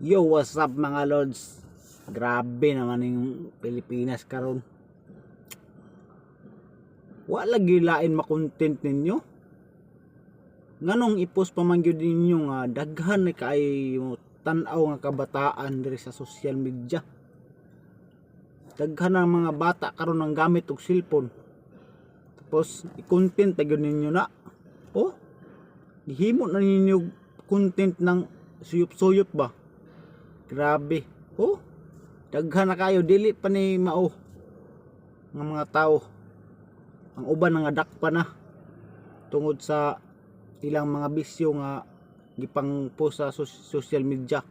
Yo, what's up mga lords? Grabe naman yung Pilipinas karon. Wala gilain makontent ninyo. Nganong ipos pa man gyud ninyo nga daghan na kay tan-aw nga kabataan diri sa social media. Daghan ang mga bata karon ang gamit og cellphone. Tapos i-content ta gyud ninyo na. Oh, gihimo na ninyo content ng suyop-suyop ba? Grabe. Oh, daghan na kayo dili pa ni mao ng mga tao. Ang uban nga dakpa na tungod sa ilang mga bisyo nga gipang post sa social media.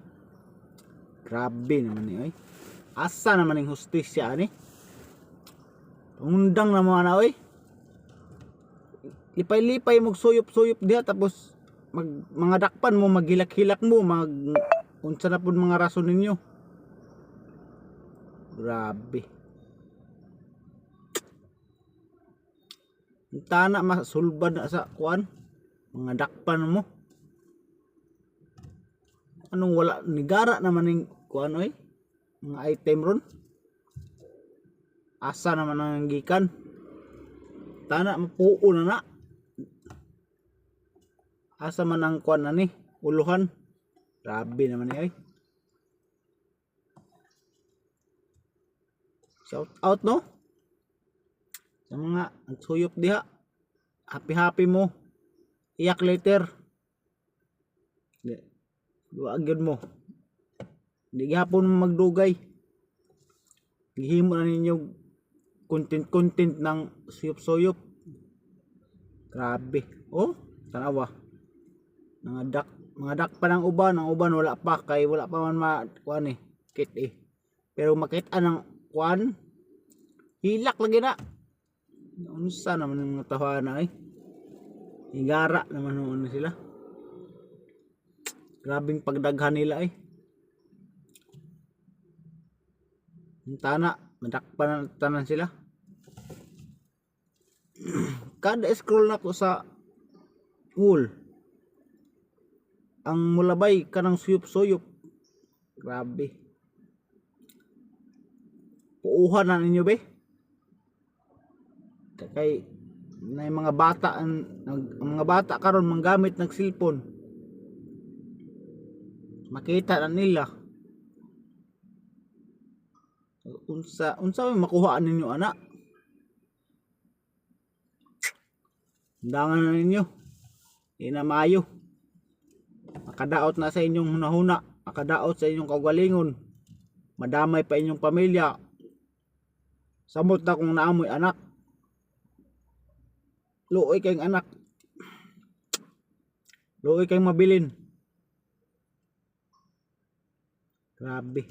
Grabe naman ni oy. Asa naman yung hustisya ani? Undang na mga na oy. Lipay-lipay mo suyop-suyop diha tapos mag mga dakpan mo maghilak-hilak mo mag unsa na pud mga rason ninyo. Grabe. Tana masulbad na sa kuan mga dakpan mo. Anong wala nigara naman ning kuan oy? Mga item ron. Asa naman ang gikan? Tana mapuo na na. Asa man ang kuan na ni? Uluhan. Grabe naman oy. Shout out no? Sa mga nagsuyop diha. Happy happy mo. Iyak later. Gyud mo. Di gihapon magdugay. Gihimo na ninyo content-content ng suyop-suyop. Grabe. Oh, tanawa. Mga dak, mga dak pa ng uban, ang uban wala pa kay wala pa man ma kuan eh, kit eh. Pero makita ng kuan hilak lagi na. Unsa naman yung mga tahanan eh. Higara naman noon sila. Grabing pagdaghan nila eh. Tana, madakpan na tanan sila. Kada scroll na ko sa wall. Ang mulabay kanang suyop-suyop. Grabe. Puuhan na ninyo be. Kay na mga bata ang, ang mga bata karon manggamit ng cellphone. Makita na nila. Unsa unsa may makuha ninyo anak? Dangan na ninyo. Di na. Makadaot na sa inyong hunahuna. Makadaot sa inyong kagalingon. Madamay pa inyong pamilya. Samot na kung naamoy anak. Luoy kayong anak. Luoy kayong mabilin. Grabe.